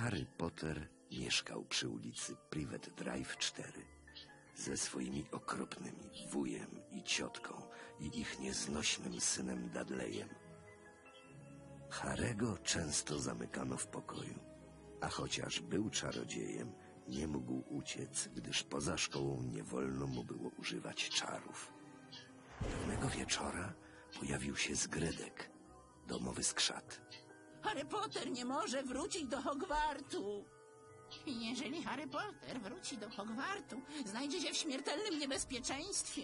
Harry Potter mieszkał przy ulicy Privet Drive 4 ze swoimi okropnymi wujem i ciotką i ich nieznośnym synem Dudleyem. Harego często zamykano w pokoju, a chociaż był czarodziejem, nie mógł uciec, gdyż poza szkołą nie wolno mu było używać czarów. Pewnego wieczora pojawił się zgredek, domowy skrzat. Harry Potter nie może wrócić do Hogwartu. Jeżeli Harry Potter wróci do Hogwartu, znajdzie się w śmiertelnym niebezpieczeństwie.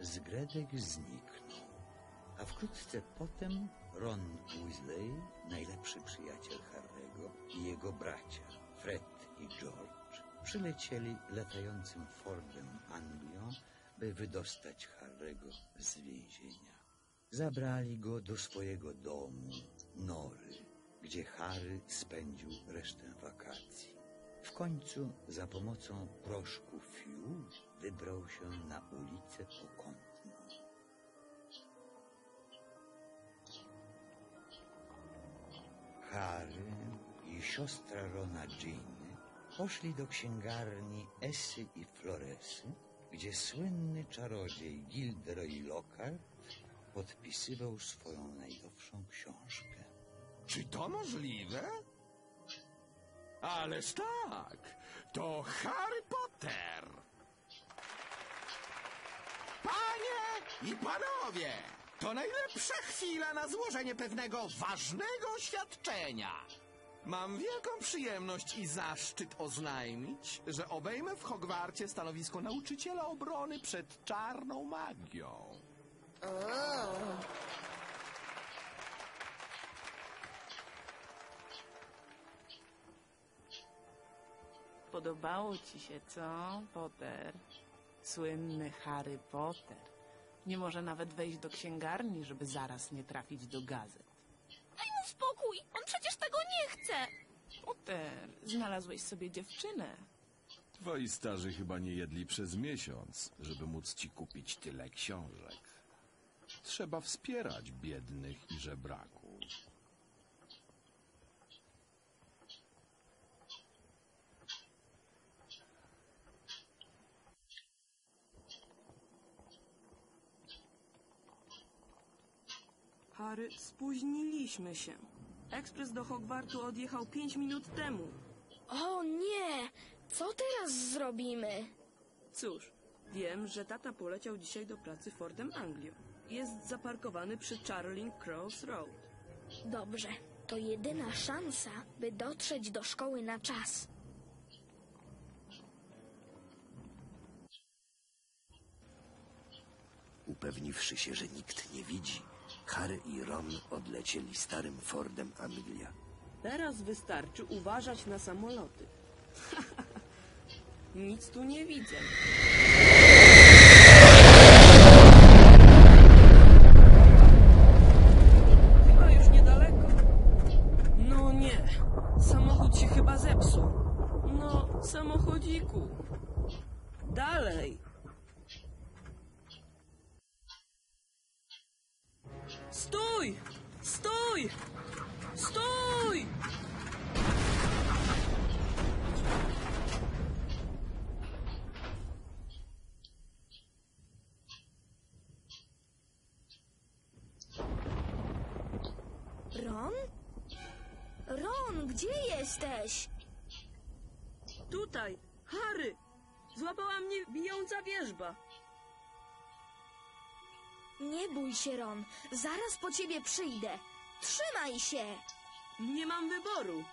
Zgredek zniknął, a wkrótce potem Ron Weasley, najlepszy przyjaciel Harry'ego i jego bracia Fred i George przylecieli latającym Fordem Anglią, by wydostać Harry'ego z więzienia. Zabrali go do swojego domu, Nory, gdzie Harry spędził resztę wakacji. W końcu za pomocą proszku Fiu wybrał się na ulicę Pokątną. Harry i siostra Rona Ginny poszli do księgarni Esy i Floresy, gdzie słynny czarodziej Gilderoy Lockhart podpisywał swoją najnowszą książkę. Czy to możliwe? Ależ tak, to Harry Potter. Panie i panowie, to najlepsza chwila na złożenie pewnego ważnego oświadczenia. Mam wielką przyjemność i zaszczyt oznajmić, że obejmę w Hogwarcie stanowisko nauczyciela obrony przed czarną magią. Podobało ci się, co, Potter? Słynny Harry Potter. Nie może nawet wejść do księgarni, żeby zaraz nie trafić do gazet. Daj mu spokój, on przecież tego nie chce. Potter, znalazłeś sobie dziewczynę. Twoi starzy chyba nie jedli przez miesiąc, żeby móc ci kupić tyle książek. Trzeba wspierać biednych i żebraków. Harry, spóźniliśmy się. Ekspres do Hogwartu odjechał pięć minut temu. O nie! Co teraz zrobimy? Cóż, wiem, że tata poleciał dzisiaj do pracy Fordem Anglią. Jest zaparkowany przy Charling Cross Road. Dobrze, to jedyna szansa, by dotrzeć do szkoły na czas. Upewniwszy się, że nikt nie widzi, Harry i Ron odlecieli starym Fordem Anglia. Teraz wystarczy uważać na samoloty. Nic tu nie widzę. Ron? Ron, gdzie jesteś? Tutaj! Harry! Złapała mnie bijąca wierzba. Nie bój się, Ron. Zaraz po ciebie przyjdę. Trzymaj się! Nie mam wyboru.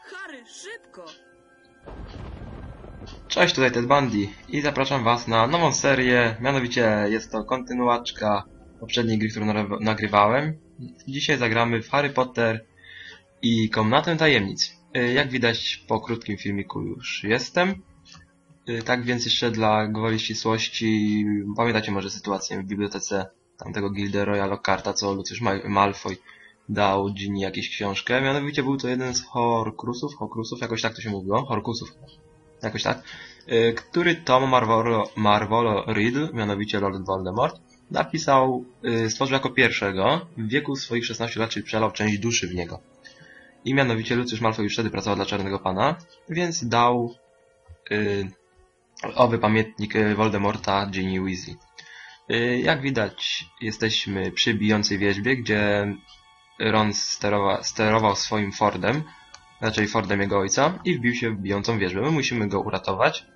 Harry, szybko! Cześć, tutaj Ted Bundy i zapraszam Was na nową serię, mianowicie jest to kontynuaczka poprzedniej gry, którą nagrywałem. Dzisiaj zagramy w Harry Potter i Komnatę Tajemnic. Y, Jak widać po krótkim filmiku już jestem. Y, Tak więc jeszcze dla gwoli ścisłości, pamiętacie może sytuację w bibliotece tamtego Gilderoya Lockharta, co Lucius Ma- Malfoy dał Ginny jakąś książkę. Mianowicie był to jeden z Horcruxów, Horcruxów, jakoś tak to się mówiło, Horcusów, jakoś tak, y, który Tom Marvolo, Marvolo Riddle, mianowicie Lord Voldemort, napisał, y, stworzył jako pierwszego w wieku swoich 16 lat, czyli przelał część duszy w niego. I mianowicie Lucius Malfoy już wtedy pracował dla Czarnego Pana, więc dał y, owy pamiętnik y, Voldemorta Ginny Weasley. Jak widać, jesteśmy przy bijącej wieźbie, gdzie Ron sterowa, sterował swoim Fordem, raczej Fordem jego ojca, i wbił się w bijącą wieżbę. My musimy go uratować.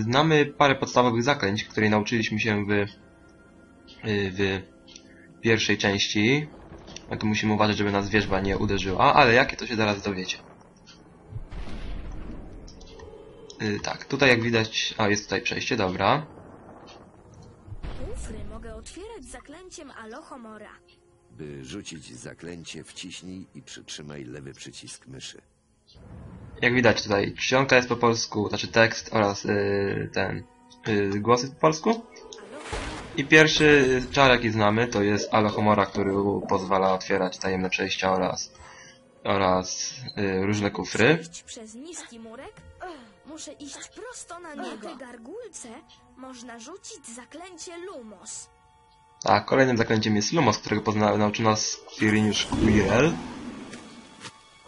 Znamy parę podstawowych zaklęć, które nauczyliśmy się w, w pierwszej części. Jak musimy uważać, żeby nas wieżba nie uderzyła, ale jakie to się zaraz dowiecie. Y, Tak, tutaj jak widać, a jest tutaj przejście, dobra. Kufry mogę otwierać zaklęciem Alohomora. By rzucić zaklęcie, wciśnij i przytrzymaj lewy przycisk myszy. Jak widać tutaj, czcionka jest po polsku, znaczy tekst oraz yy, ten yy, głos jest po polsku. I pierwszy czar jaki znamy to jest Alohomora, który pozwala otwierać tajemne przejścia oraz, oraz yy, różne kufry. Przejść przez niski murek? Ugh, Muszę iść prosto na niego. Na te gargulce można rzucić zaklęcie Lumos. Tak, kolejnym zaklęciem jest Lumos, którego pozna, nauczył nas Quirinius Quirrell.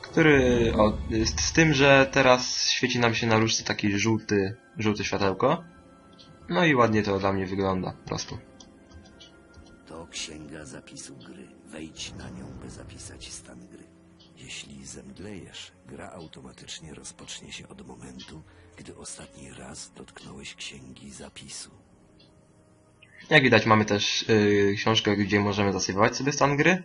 Który o, jest z tym, że teraz świeci nam się na różce taki żółty, żółty światełko. No i ładnie to dla mnie wygląda, po prostu. To księga zapisu gry. Wejdź na nią, by zapisać stan gry. Jeśli zemdlejesz, gra automatycznie rozpocznie się od momentu, gdy ostatni raz dotknąłeś księgi zapisu. Jak widać mamy też yy, książkę, gdzie możemy zasypywać sobie stan gry.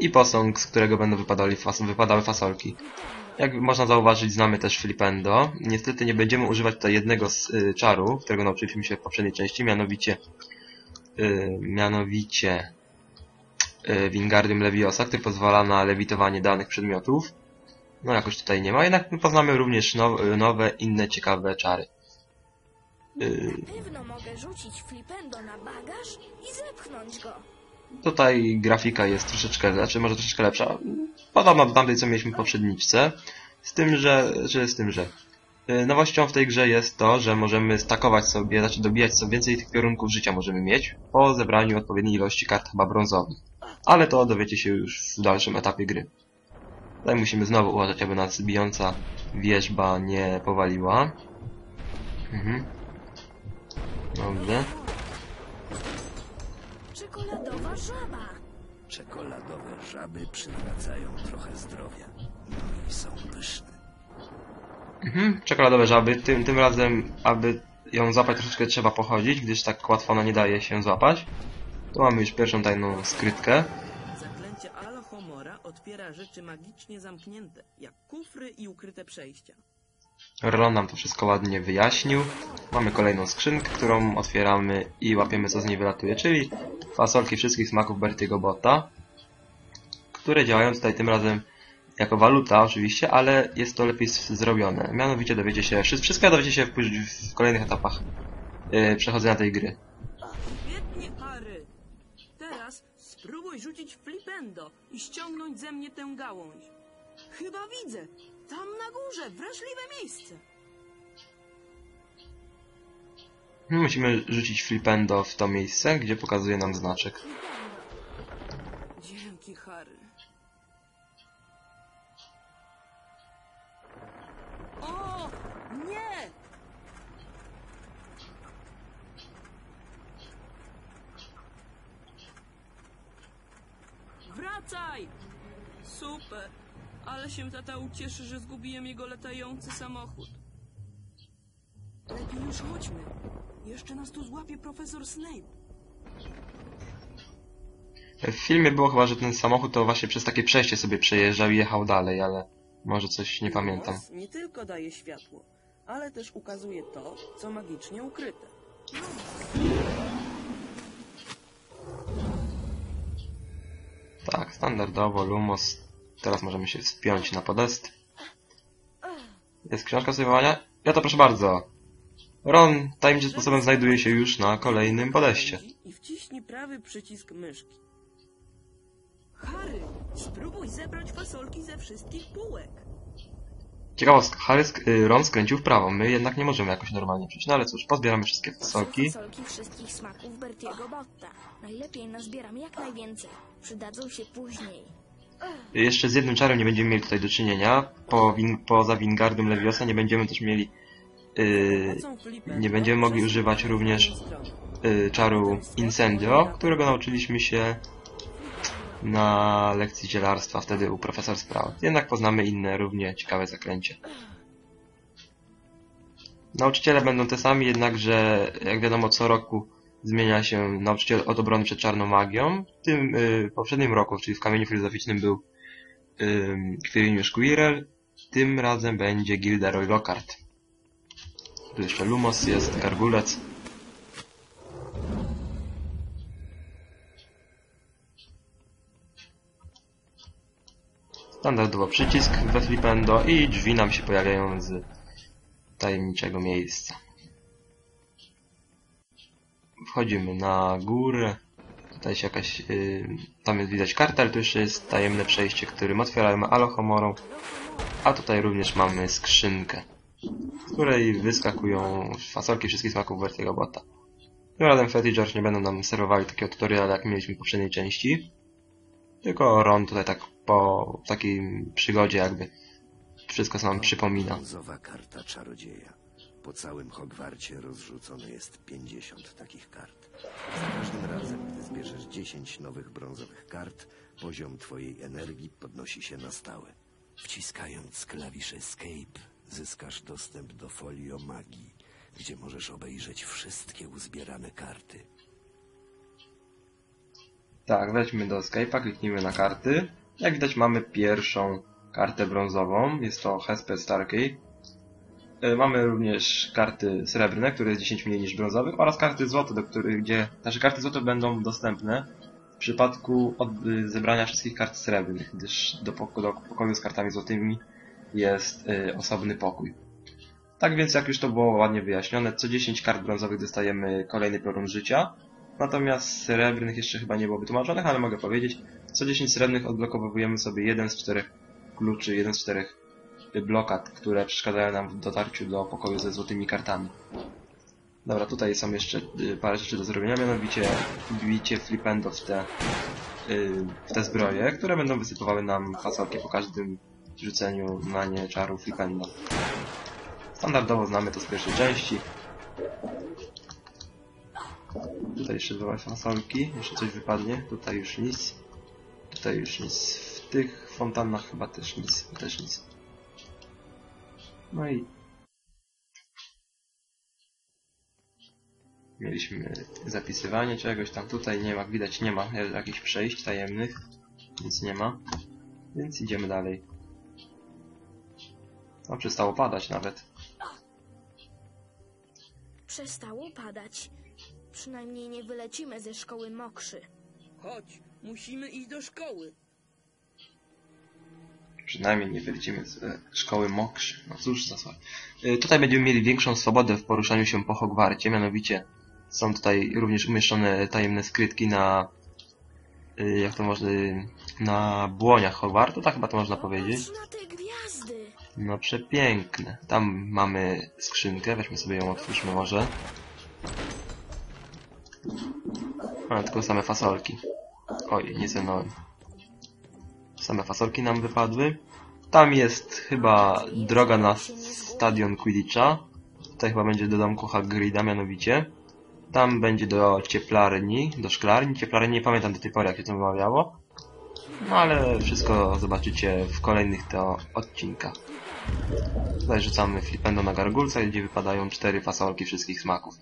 I posąg, z którego będą wypadali fas wypadały fasolki. Jak można zauważyć, znamy też Flipendo. Niestety nie będziemy używać tutaj jednego z y, czarów, którego nauczyliśmy się w poprzedniej części, mianowicie y, mianowicie y, Wingardium Leviosa, który pozwala na lewitowanie danych przedmiotów. No jakoś tutaj nie ma, jednak poznamy również now, nowe, inne ciekawe czary. Y, Na pewno mogę rzucić flipendo na bagaż i zepchnąć go. Tutaj grafika jest troszeczkę, znaczy może troszeczkę lepsza. Podobna do tamtej, co mieliśmy w poprzedniczce. Z tym, że, że z tym, że y, nowością w tej grze jest to, że możemy stakować sobie, znaczy dobijać sobie więcej tych piorunków życia możemy mieć po zebraniu odpowiedniej ilości kart chyba brązowych. Ale to dowiecie się już w dalszym etapie gry. Tutaj musimy znowu uważać, aby nas bijąca wieżba nie powaliła. Mhm. Dobrze. Żaba. Czekoladowe żaby przywracają trochę zdrowia. No i są pyszne. Mhm, czekoladowe żaby. Tym, tym razem, aby ją złapać, troszeczkę trzeba pochodzić, gdyż tak łatwo ona nie daje się złapać. Tu mamy już pierwszą tajną skrytkę. Zaklęcie Alohomora otwiera rzeczy magicznie zamknięte, jak kufry i ukryte przejścia. Ron nam to wszystko ładnie wyjaśnił. Mamy kolejną skrzynkę, którą otwieramy i łapiemy co z niej wylatuje, czyli fasolki wszystkich smaków Bertiego Botta, które działają tutaj tym razem jako waluta oczywiście, ale jest to lepiej zrobione. Mianowicie dowiecie się, wszy- wszystko dowiecie się w, w kolejnych etapach yy, przechodzenia tej gry. Świetnie, Harry! Teraz spróbuj rzucić flipendo i ściągnąć ze mnie tę gałąź. Chyba widzę! Tam na górze, wrażliwe miejsce! Musimy rzucić flipendo w to miejsce, gdzie pokazuje nam znaczek. Dzięki, Harry. O! Nie! Wracaj! Super! Ale się tata ucieszy, że zgubiłem jego latający samochód. Lepiej już chodźmy. Jeszcze nas tu złapie profesor Snape. W filmie było chyba, że ten samochód to właśnie przez takie przejście sobie przejeżdżał i jechał dalej, ale może coś nie pamiętam. Głos nie tylko daje światło, ale też ukazuje to, co magicznie ukryte. Tak, standardowo, Lumos. Teraz możemy się wspiąć na podest. Jest książka sobie Ja to proszę bardzo. Ron tajemniczym sposobem znajduje się już na kolejnym podeście. I wciśnij prawy przycisk myszki. Harry, spróbuj zebrać fasolki ze wszystkich półek. Ciekawostka, Harry sk- y, Ron skręcił w prawo, my jednak nie możemy jakoś normalnie przejść. No ale cóż, pozbieramy wszystkie fasolki. fasolki wszystkich smaków Bertiego Botta. Najlepiej nazbieram jak najwięcej. Przydadzą się później. Jeszcze z jednym czarem nie będziemy mieli tutaj do czynienia. Po win- poza Wingardem Leviosa nie będziemy też mieli... y, nie będziemy mogli używać również y, czaru Incendio, którego nauczyliśmy się na lekcji zielarstwa wtedy u profesor Sprout. Jednak poznamy inne, równie ciekawe zaklęcie. Nauczyciele będą te sami, jednakże jak wiadomo co roku zmienia się nauczyciel od obrony przed czarną magią. W tym y, poprzednim roku, czyli w kamieniu filozoficznym był y, Quirrell. Tym razem będzie Gilderoy Lockhart. Tu jeszcze Lumos jest, Gargulec. Standardowo przycisk we Flipendo i drzwi nam się pojawiają z tajemniczego miejsca. Wchodzimy na górę. Tutaj się jakaś... Yy, tam jest widać karta, ale tu jeszcze jest tajemne przejście, którym otwieramy alohomorą. A tutaj również mamy skrzynkę, z której wyskakują fasolki wszystkich smaków Vertigo Bota. Tym razem Fred i George nie będą nam serwowali takiego tutoriala, jak mieliśmy w poprzedniej części. Tylko Ron tutaj tak po takiej przygodzie jakby wszystko co nam przypomina. Po całym Hogwarcie rozrzucone jest 50 takich kart. Za każdym razem, gdy zbierzesz 10 nowych brązowych kart, poziom twojej energii podnosi się na stałe. Wciskając klawisz Escape, zyskasz dostęp do folio magii, gdzie możesz obejrzeć wszystkie uzbierane karty. Tak, wejdźmy do Skype'a, kliknijmy na karty. Jak widać mamy pierwszą kartę brązową, jest to Hesper Starkey. Y, Mamy również karty srebrne, które jest 10 mniej niż brązowych oraz karty złote, do których, gdzie, znaczy karty złote będą dostępne w przypadku od, y, zebrania wszystkich kart srebrnych, gdyż do, poko do pokoju z kartami złotymi jest y, osobny pokój. Tak więc jak już to było ładnie wyjaśnione, co 10 kart brązowych dostajemy kolejny piorun życia, Natomiast srebrnych jeszcze chyba nie było wytłumaczonych, ale mogę powiedzieć. Co 10 srebrnych odblokowujemy sobie jeden z czterech kluczy, jeden z czterech blokad, które przeszkadzają nam w dotarciu do pokoju ze złotymi kartami. Dobra, tutaj są jeszcze y, parę rzeczy do zrobienia, mianowicie bicie flipendo w te, y, w te zbroje, które będą wysypywały nam fasolki po każdym rzuceniu na nie czaru flipenda. Standardowo znamy to z pierwszej części. Tutaj jeszcze dwa fasolki, jeszcze coś wypadnie, tutaj już nic. Tutaj już nic. W tych fontannach chyba też nic, też nic. No i mieliśmy zapisywanie czegoś tam. Tutaj nie ma, jak widać nie ma jakichś przejść tajemnych, nic nie ma. Więc idziemy dalej. No przestało padać nawet. Przestało padać. Przynajmniej nie wylecimy ze szkoły mokrzy. Chodź, musimy iść do szkoły. Przynajmniej nie wylecimy z e, szkoły mokrzy. No cóż za słowo. E, Tutaj będziemy mieli większą swobodę w poruszaniu się po Hogwarcie, mianowicie są tutaj również umieszczone tajemne skrytki na e, jak to można na błoniach Hogwartu, tak chyba to można powiedzieć. No przepiękne. Tam mamy skrzynkę, weźmy sobie ją, otwórzmy może. A, tylko same fasolki. Oj, nie cenąłem. Same fasolki nam wypadły. Tam jest chyba droga na stadion Quidditcha. Tutaj chyba będzie do domku Hagrida mianowicie. Tam będzie do cieplarni, do szklarni. Cieplarni nie pamiętam do tej pory jak się to wymawiało. No ale wszystko zobaczycie w kolejnych to odcinkach. Tutaj rzucamy flipendo na gargulca, gdzie wypadają cztery fasolki wszystkich smaków.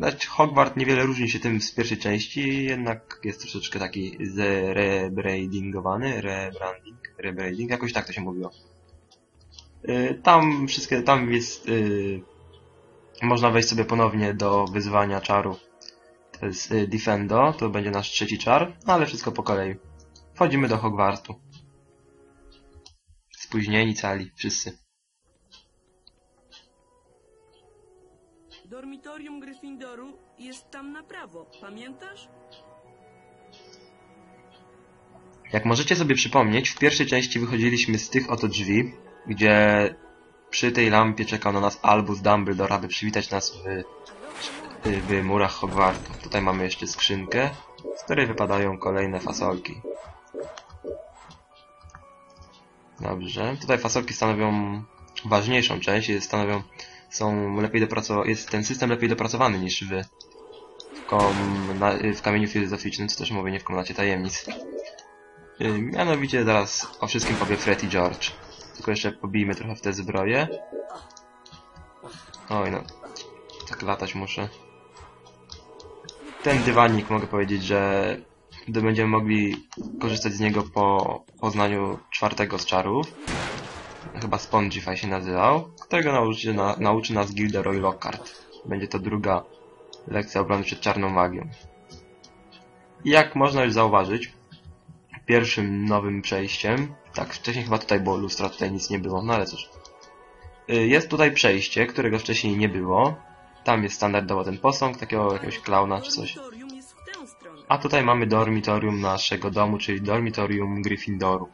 Lecz Hogwart niewiele różni się tym z pierwszej części, jednak jest troszeczkę taki zrebrandingowany, rebranding, rebranding, jakoś tak to się mówiło. Y, Tam wszystkie, tam jest, y, można wejść sobie ponownie do wyzwania czaru. To jest y, Defendo, to będzie nasz trzeci czar, no ale wszystko po kolei. Wchodzimy do Hogwartu. Spóźnieni cali, wszyscy. Dormitorium Gryffindoru jest tam na prawo, pamiętasz? Jak możecie sobie przypomnieć, w pierwszej części wychodziliśmy z tych oto drzwi, gdzie przy tej lampie czekał na nas Albus Dumbledore, aby przywitać nas w, w murach Hogwartu. Tutaj mamy jeszcze skrzynkę, z której wypadają kolejne fasolki. Dobrze. Tutaj fasolki stanowią ważniejszą część, stanowią, są lepiej dopracowane, jest ten system lepiej dopracowany niż w, w kamieniu filozoficznym, co też mówię nie w komnacie tajemnic. Mianowicie zaraz o wszystkim powie Fred i George. Tylko jeszcze pobijmy trochę w te zbroje. Oj no, tak latać muszę. Ten dywanik mogę powiedzieć, że będziemy mogli korzystać z niego po poznaniu czwartego z czarów, chyba Spongify się nazywał, którego nauczy, na, nauczy nas Gilderoy Lockhart. Będzie to druga lekcja obrony przed czarną magią. I jak można już zauważyć, pierwszym nowym przejściem, tak wcześniej chyba tutaj było lustro, a tutaj nic nie było, no ale cóż. Y, Jest tutaj przejście, którego wcześniej nie było. Tam jest standardowo ten posąg, takiego jakiegoś klauna czy coś. A tutaj mamy dormitorium naszego domu, czyli dormitorium Gryffindoru.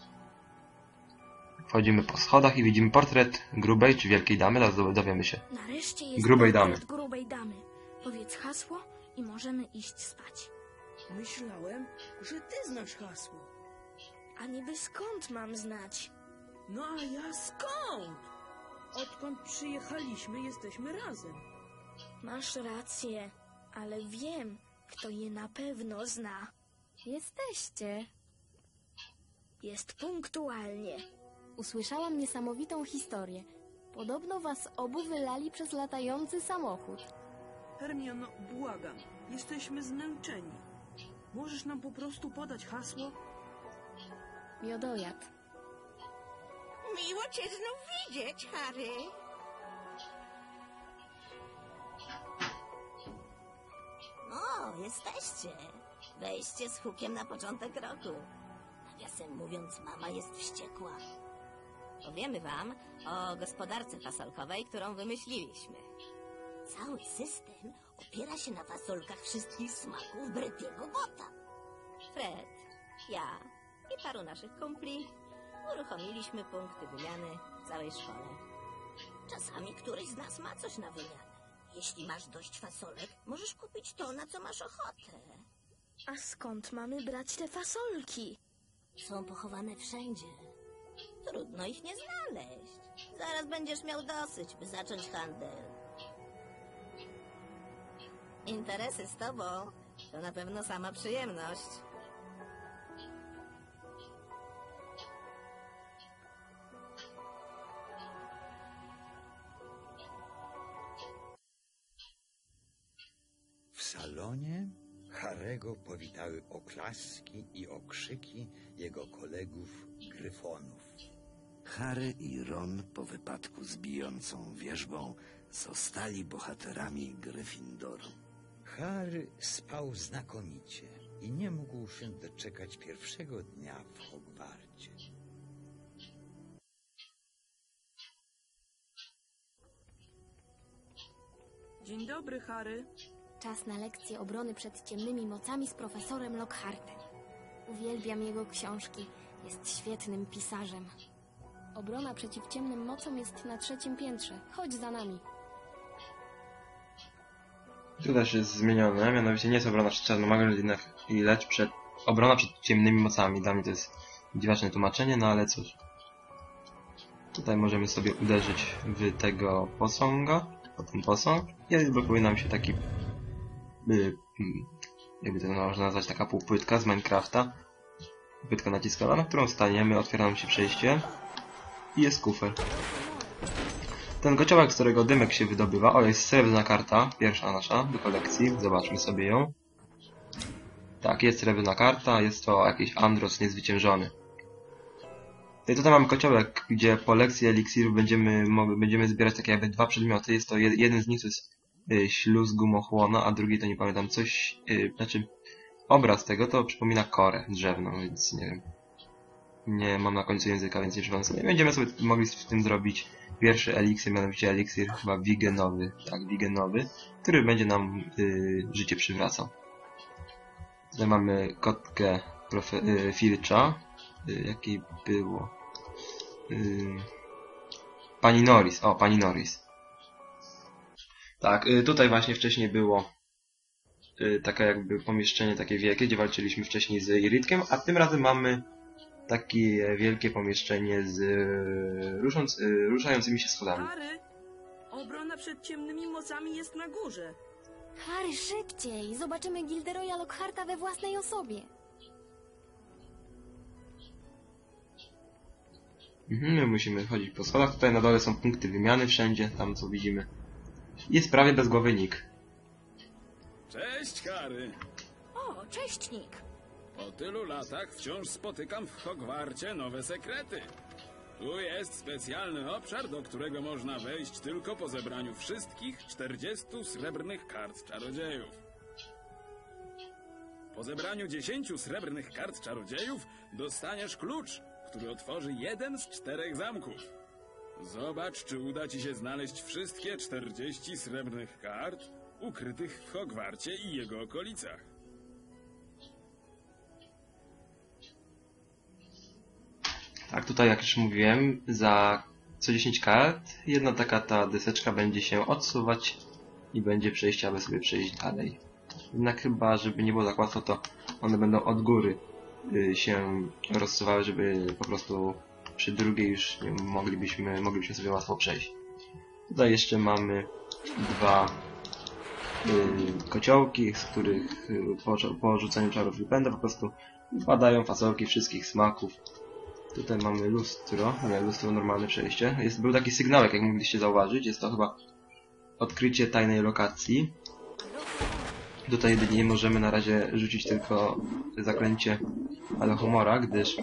Wchodzimy po schodach i widzimy portret grubej czy wielkiej damy, zaraz dow- dowiemy się. Nareszcie jest Grubej portret damy. grubej damy. Powiedz hasło i możemy iść spać. Myślałem, że ty znasz hasło. A niby skąd mam znać? No a ja skąd? Odkąd przyjechaliśmy, jesteśmy razem. Masz rację, ale wiem, kto je na pewno zna. Jesteście. Jest punktualnie. Usłyszałam niesamowitą historię. Podobno was obu wylali przez latający samochód. Hermiono, błagam, jesteśmy zmęczeni. Możesz nam po prostu podać hasło? Miodojad. Miło cię znów widzieć, Harry. O, jesteście. Wejście z hukiem na początek roku. Nawiasem mówiąc, mama jest wściekła. Powiemy wam o gospodarce fasolkowej, którą wymyśliliśmy. Cały system opiera się na fasolkach wszystkich smaków Brettiego Bota. Fred, ja i paru naszych kumpli uruchomiliśmy punkty wymiany w całej szkole. Czasami któryś z nas ma coś na wymianę. Jeśli masz dość fasolek, możesz kupić to, na co masz ochotę. A skąd mamy brać te fasolki? Są pochowane wszędzie. Trudno ich nie znaleźć. Zaraz będziesz miał dosyć, by zacząć handel. Interesy z tobą to na pewno sama przyjemność. W salonie Harego powitały oklaski i okrzyki jego kolegów gryfonów. Harry i Ron po wypadku z bijącą wierzbą zostali bohaterami Gryffindoru. Harry spał znakomicie i nie mógł się doczekać pierwszego dnia w Hogwarcie. Dzień dobry, Harry. Czas na lekcję obrony przed ciemnymi mocami z profesorem Lockhartem. Uwielbiam jego książki. Jest świetnym pisarzem. Obrona przeciw ciemnym mocom jest na trzecim piętrze. Chodź za nami. Tu też jest zmienione, mianowicie nie jest obrona przed czarną magią, lecz przed obrona przed ciemnymi mocami. Dla mnie to jest dziwaczne tłumaczenie, no ale cóż. Tutaj możemy sobie uderzyć w tego posąga, o ten posąg i odblokuje nam się taki y, mm, jakby to można nazwać taka półpłytka z Minecrafta. Płytka naciskowa, na którą staniemy, otwiera nam się przejście i jest kufer. Ten kociołek, z którego dymek się wydobywa, o jest srebrna karta, pierwsza nasza do kolekcji, zobaczmy sobie ją. Tak, jest srebrna karta, jest to jakiś Andros niezwyciężony. I tutaj mamy kociołek, gdzie po lekcji eliksirów będziemy, będziemy zbierać takie jakby dwa przedmioty. Jest to jed, jeden z nich to jest y, śluz gumochłona, a drugi to nie pamiętam, coś, y, znaczy obraz tego to przypomina korę drzewną, więc nie wiem. Nie mam na końcu języka, więc nie sobie. Będziemy sobie mogli w tym zrobić pierwszy eliksir, mianowicie eliksir chyba wigenowy, tak, wigenowy, który będzie nam y, życie przywracał. Tutaj mamy kotkę profe, y, Filcza, y, jakiej było. Y, pani Norris. O, pani Norris. Tak, y, tutaj właśnie wcześniej było y, takie jakby pomieszczenie takie wielkie, gdzie walczyliśmy wcześniej z Iritkiem, a tym razem mamy takie wielkie pomieszczenie z y, rusząc, y, ruszającymi się schodami. Harry, obrona przed ciemnymi mocami jest na górze. Harry, szybciej! Zobaczymy Gilderoya Lockharta we własnej osobie. Mhm, my musimy chodzić po schodach. Tutaj na dole są punkty wymiany wszędzie, tam co widzimy. Jest prawie bezgłowy Nick. Cześć, Harry. O, cześć, Nick. Po tylu latach wciąż spotykam w Hogwarcie nowe sekrety. Tu jest specjalny obszar, do którego można wejść tylko po zebraniu wszystkich 40 srebrnych kart czarodziejów. Po zebraniu 10 srebrnych kart czarodziejów dostaniesz klucz, który otworzy jeden z czterech zamków. Zobacz, czy uda ci się znaleźć wszystkie 40 srebrnych kart ukrytych w Hogwarcie i jego okolicach. Tak, tutaj jak już mówiłem, za co 10 kart jedna taka ta deseczka będzie się odsuwać i będzie przejście, aby sobie przejść dalej. Jednak chyba, żeby nie było tak łatwo, to one będą od góry y, się rozsuwały, żeby po prostu przy drugiej już moglibyśmy, moglibyśmy sobie łatwo przejść. Tutaj jeszcze mamy dwa y, kociołki, z których y, po, po rzuceniu czarów wypęda po prostu wpadają fasolki wszystkich smaków. Tutaj mamy lustro, nie, lustro normalne przejście. Jest, był taki sygnałek, jak mogliście zauważyć, jest to chyba odkrycie tajnej lokacji. Tutaj jedynie możemy na razie rzucić tylko zaklęcie Alohomora, gdyż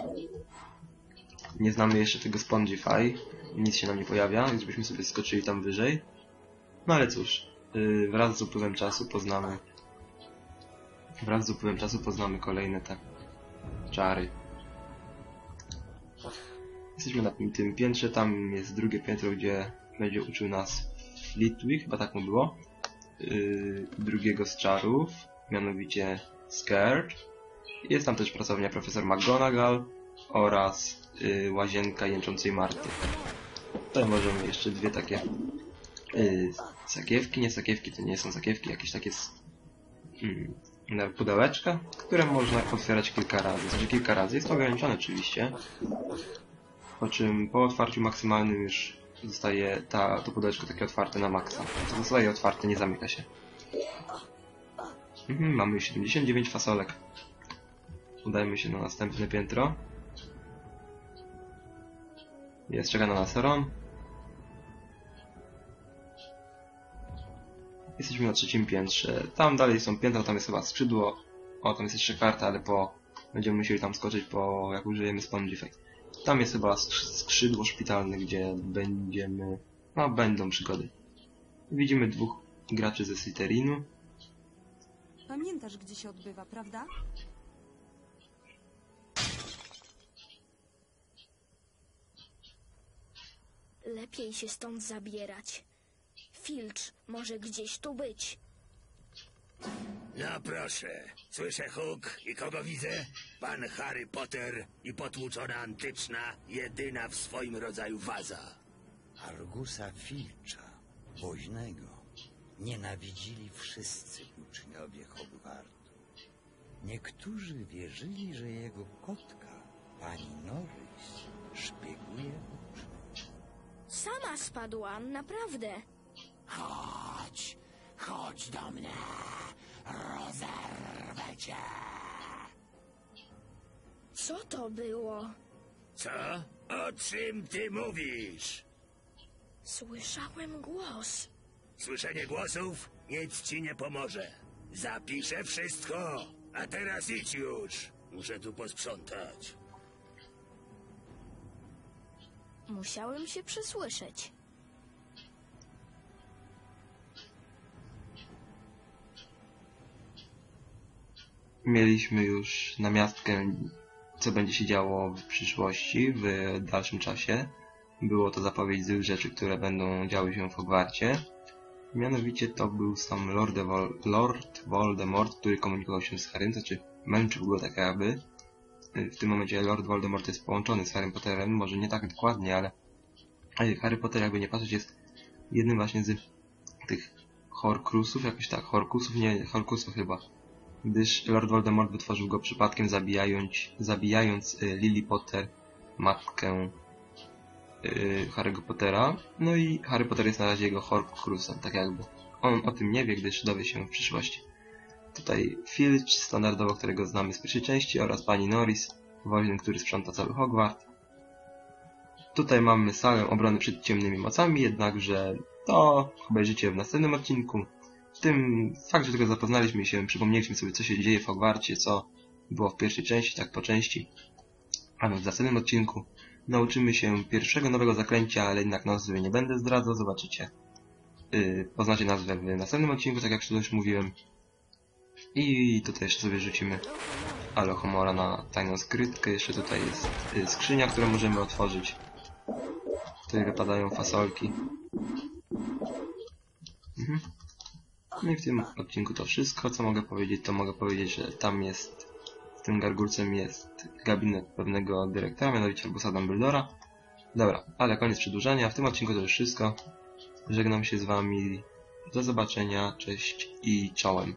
nie znamy jeszcze tego Spongify, nic się nam nie pojawia, więc byśmy sobie skoczyli tam wyżej. No ale cóż, yy, wraz z upływem czasu poznamy wraz z upływem czasu poznamy kolejne te czary. Jesteśmy na tym, piętrze, tam jest drugie piętro, gdzie będzie uczył nas Flitwick, chyba tak mu było. Yy, drugiego z czarów, mianowicie Scared. Jest tam też pracownia profesor McGonagall oraz yy, łazienka jęczącej Marty. Tutaj możemy jeszcze dwie takie yy, sakiewki, nie sakiewki, to nie są sakiewki, jakieś takie mm, pudełeczka, które można otwierać kilka razy. Znaczy kilka razy, jest to ograniczone oczywiście. Po czym po otwarciu maksymalnym już zostaje ta, to pudełeczko takie otwarte na maksa. To zostaje otwarte, nie zamyka się. Mhm, mamy 79 fasolek. Udajmy się na następne piętro. Jest, czeka na nas Ron. Jesteśmy na trzecim piętrze. Tam dalej są piętra, tam jest chyba skrzydło. O, tam jest jeszcze karta, ale po... Będziemy musieli tam skoczyć po... jak użyjemy Spongify. Tam jest chyba skrzy- skrzydło szpitalne, gdzie będziemy... No, będą przygody. Widzimy dwóch graczy ze Slytherinu. Pamiętasz, gdzie się odbywa, prawda? Lepiej się stąd zabierać. Filcz może gdzieś tu być. No proszę, słyszę huk i kogo widzę? Pan Harry Potter i potłuczona antyczna, jedyna w swoim rodzaju waza. Argusa Filcza, woźnego, nienawidzili wszyscy uczniowie Hogwartu. Niektórzy wierzyli, że jego kotka, pani Norris, szpieguje uczniów. Sama spadłam, naprawdę. Chodź, chodź do mnie, rozerwę cię. Co to było? Co? O czym ty mówisz? Słyszałem głos. Słyszenie głosów nic ci nie pomoże. Zapiszę wszystko, a teraz idź już. Muszę tu posprzątać. Musiałem się przysłyszeć. Mieliśmy już namiastkę, co będzie się działo w przyszłości, w dalszym czasie. Było to zapowiedź złych rzeczy, które będą działy się w Hogwarcie. Mianowicie to był sam Lord, Vol Lord Voldemort, który komunikował się z Harrym, znaczy męczył go tak jakby. W tym momencie Lord Voldemort jest połączony z Harrym Potterem, może nie tak dokładnie, ale Harry Potter, jakby nie patrzeć, jest jednym właśnie z tych Horcruxów, jakoś tak, Horcusów, nie, Horcusów chyba. Gdyż Lord Voldemort wytworzył go przypadkiem zabijając, zabijając y, Lily Potter, matkę y, Harry'ego Pottera. No i Harry Potter jest na razie jego Horcruxem, tak jakby. On o tym nie wie, gdyż dowie się w przyszłości. Tutaj Filch, standardowo, którego znamy z pierwszej części, oraz pani Norris, woźny, który sprząta cały Hogwart. Tutaj mamy salę obrony przed ciemnymi mocami, jednakże to obejrzycie w następnym odcinku. W tym fakt, że tylko zapoznaliśmy się, przypomnieliśmy sobie, co się dzieje w Hogwarcie, co było w pierwszej części, tak po części. A w następnym odcinku nauczymy się pierwszego nowego zaklęcia, ale jednak nazwy nie będę zdradzał, zobaczycie. Yy, poznacie nazwę w następnym odcinku, tak jak już mówiłem. I tutaj jeszcze sobie rzucimy Alohomora na tajną skrytkę. Jeszcze tutaj jest y, skrzynia, którą możemy otworzyć. Tutaj wypadają fasolki. Mhm. No i w tym odcinku to wszystko, co mogę powiedzieć, to mogę powiedzieć, że tam jest, z tym gargulcem jest gabinet pewnego dyrektora, mianowicie Albusa Dumbledora. Dobra, ale koniec przedłużania. W tym odcinku to już wszystko. Żegnam się z wami. Do zobaczenia, cześć i czołem.